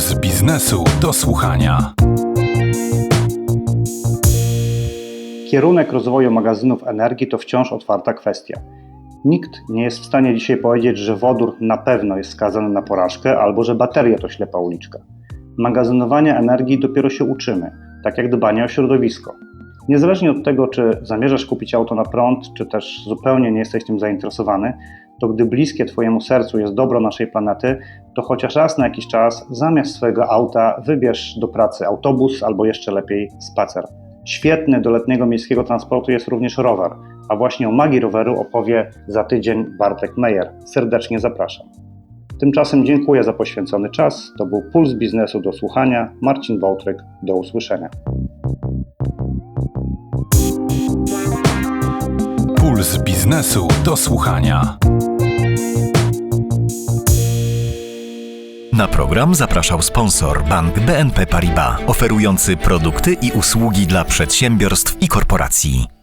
Puls biznesu do słuchania. Kierunek rozwoju magazynów energii to wciąż otwarta kwestia. Nikt nie jest w stanie dzisiaj powiedzieć, że wodór na pewno jest skazany na porażkę albo że bateria to ślepa uliczka. Magazynowania energii dopiero się uczymy, tak jak dbania o środowisko. Niezależnie od tego, czy zamierzasz kupić auto na prąd, czy też zupełnie nie jesteś tym zainteresowany, to gdy bliskie Twojemu sercu jest dobro naszej planety, to chociaż raz na jakiś czas zamiast swojego auta wybierz do pracy autobus albo jeszcze lepiej spacer. Świetny do letniego miejskiego transportu jest również rower, a właśnie o magii roweru opowie za tydzień Bartek Meyer. Serdecznie zapraszam. Tymczasem dziękuję za poświęcony czas. To był Puls Biznesu do słuchania. Marcin Wołtryk. Do usłyszenia. Puls biznesu do słuchania. Na program zapraszał sponsor bank BNP Paribas, oferujący produkty i usługi dla przedsiębiorstw i korporacji.